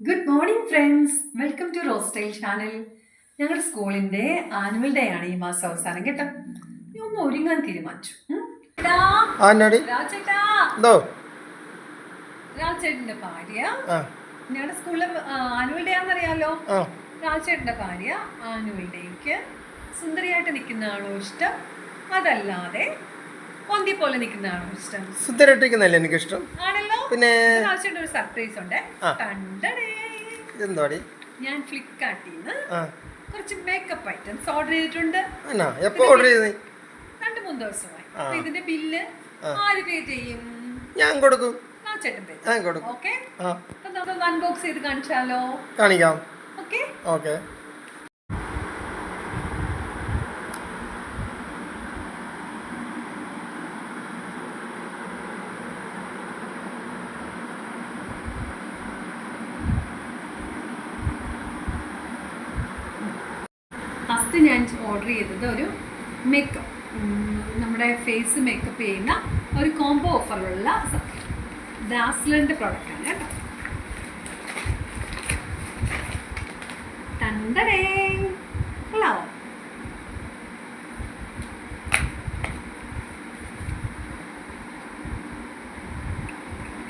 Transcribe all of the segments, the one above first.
Good morning friends welcome to റോസ്റ്റൈൽ channel ഞങ്ങളുടെ സ്കൂളിന്റെ annual day ആണ് ഈ മാസം അവസാനം കേട്ടോ? ഒന്ന് ഒരുങ്ങാൻ തീരുമാനിച്ചു. രാജേട്ടന്റെ ഭാര്യ. ഞങ്ങളുടെ സ്കൂളിലെ ആനുവൽ ഡേ ആണെന്നറിയാലോ? രാജേട്ടന്റെ ഭാര്യ ആനുവൽ ഡേക്ക് സുന്ദരിയായിട്ട് നിൽക്കുന്ന ആളോ ഇഷ്ടം? അതല്ലാതെ പൊന്തി പോലെ നിൽക്കുന്ന ആളോ ഇഷ്ടം? സുന്ദരിയായിട്ട് എനിക്ക് ഇഷ്ടം ആണല്ലോ? പിന്നെ ഒരു സർപ്രൈസ് ഉണ്ട്. ആ. കണ്ടടേ. ഇതെന്തോടി ഞാൻ ഫ്ലിപ്കാർട്ടിൽ നിന്ന് ആ. കുറച്ച് മേക്കപ്പ് ഐറ്റംസ് ഓർഡർ ചെയ്തിട്ടുണ്ട്. എന്നാ എപ്പോ ഓർഡർ ചെയ്ത് നീ രണ്ട് മൂന്ന് ദിവസമായി. ആ. അപ്പൊ ഇതിന്റെ ബില്ല് ആ. ആര് പേ ചെയ്യും? ഞാൻ കൊടുക്കും. ആ ചേട്ടൻ പേ ഞാൻ കൊടുക്കും. ഓക്കെ ആ. അപ്പൊ നമുക്ക് അൺബോക്സ് ചെയ്ത് കാണിച്ചാലോ? കാണിക്കാം. ഓക്കെ ഓക്കെ ഫസ്റ്റ് ഞാൻ ഓർഡർ ചെയ്തത് ഒരു മേക്കപ്പ് നമ്മുടെ ഫേസ് മേക്കപ്പ് ചെയ്യുന്ന ഒരു കോംബോ ഓഫറിലുള്ള ഡാസ്ലറിന്റെ പ്രോഡക്റ്റാണ് കേട്ടോ. തണ്ടടേ. കൊള്ളാവോ?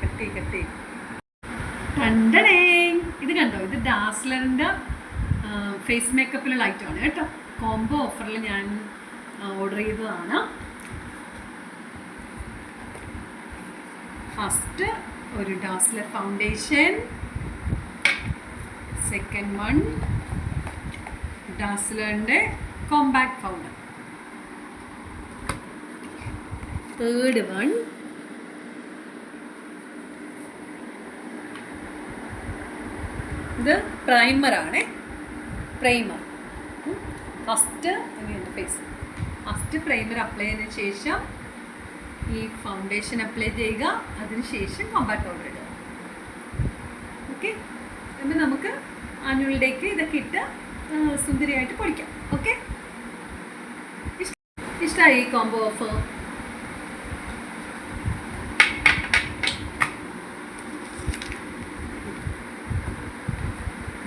കെട്ടി കെട്ടി. കണ്ടടേ ഇത് കണ്ടോ? ഇത് ഡാസ്ലറിന്റെ ഫേസ് മേക്കപ്പിലുള്ള ഐറ്റമാണ് കേട്ടോ. കോംബോ ഓഫറിൽ ഞാൻ ഓർഡർ ചെയ്തതാണ്. ഫസ്റ്റ് ഒരു ഡാസ്ലർ ഫൗണ്ടേഷൻ സെക്കൻഡ് വൺ ഡാസ്ലറിന്റെ കോമ്പാക്ട് പൗഡർ തേർഡ് വൺ ഇത് പ്രൈമറാണ് primer first face first primer apply ചെയ്തതിന് ശേഷം ഈ ഫൗണ്ടേഷൻ അപ്ലൈ ചെയ്യുക. അതിനുശേഷം കോമ്പാക്ട് പൗഡർ ഇടുക. ഓക്കെ അപ്പം നമുക്ക് ആനുവൽ ഡേക്ക് ഇതൊക്കെ ഇട്ട് സുന്ദരിയായിട്ട് പൊടിക്കാം. ഓക്കെ ഇഷ്ടമായി ഈ കോംബോ ഓഫർ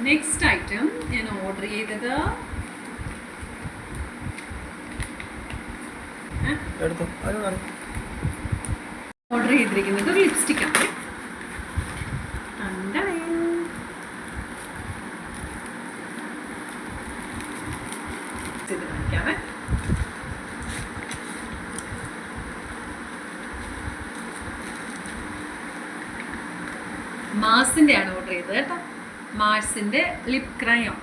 നെക്സ്റ്റ് ഐറ്റം ഞാൻ ഓർഡർ ചെയ്തത്. ഓർഡർ ചെയ്തിരിക്കുന്നത് ഒരു ലിപ്സ്റ്റിക് ആണ് മാസിന്റെ മാസിന്റെ ആണ് ഓർഡർ ചെയ്തത് കേട്ടോ. മാർസിന്റെ lip crayon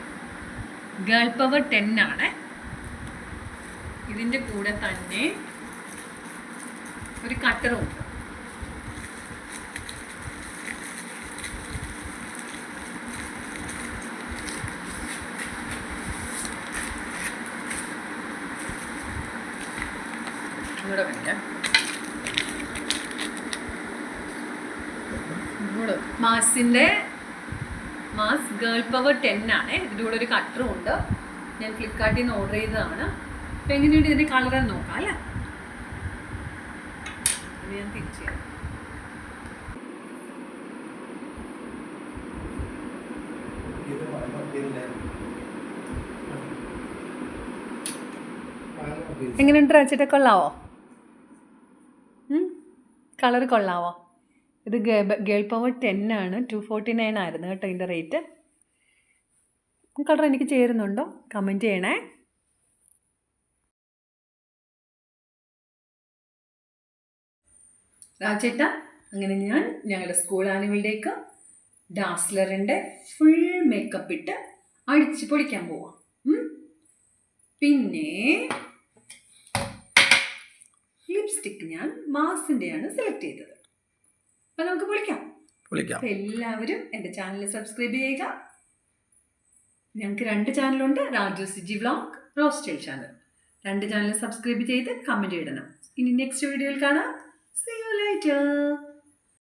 girl power ten ആണ്. ഇതിന്റെ കൂടെ തന്നെ ഒരു കട്ടറും മാസിന്റെ മാസ് ഗേൾ പവർ ടെൻ ആണ്. ഇതിന്റെ കൂടെ ഒരു കട്ടറും ഉണ്ട്. ഞാൻ ഫ്ലിപ്കാർട്ടിൽ നിന്ന് ഓർഡർ ചെയ്തതാണ്. അപ്പം എങ്ങനെയുണ്ട് ഇതിന്റെ കളർ നോക്കാം അല്ലേ? ഞാൻ തിരിച്ചു തരാം. എങ്ങനെയുണ്ട് രാച്ചിട്ട് കൊള്ളാവോ? കളർ കൊള്ളാവോ? ഇത് ഗേൾ പവർ ടെൻ ആണ്. ടു ഫോർട്ടി നയൻ ആയിരുന്നു കേട്ടോ ഇതിന്റെ റേറ്റ് കളർ എനിക്ക് ചേരുന്നുണ്ടോ? കമന്റ് ചെയ്യണേ. രാജേട്ട അങ്ങനെ ഞാൻ ഞങ്ങളുടെ സ്കൂൾ ആനുവൽ ഡാസ്ലറിന്റെ ഫുൾ മേക്കപ്പ് ഇട്ട് അടിച്ച് പൊളിക്കാൻ പോവാം. പിന്നെ ലിപ്സ്റ്റിക് ഞാൻ മാസിന്റെയാണ് സെലക്ട് ചെയ്തത്. അപ്പം നമുക്ക് പൊളിക്കാം വിളിക്കാം. എല്ലാവരും എന്റെ ചാനൽ സബ്സ്ക്രൈബ് ചെയ്യുക. ഞങ്ങൾക്ക് രണ്ട് ചാനലുണ്ട് രാജു സിജി വ്ളോഗ് റോസ്റ്റൈൽ ചാനൽ രണ്ട് ചാനൽ സബ്സ്ക്രൈബ് ചെയ്ത് കമന്റ് ഇടണം. ഇനി നെക്സ്റ്റ് വീഡിയോയിൽ കാണാം. See you later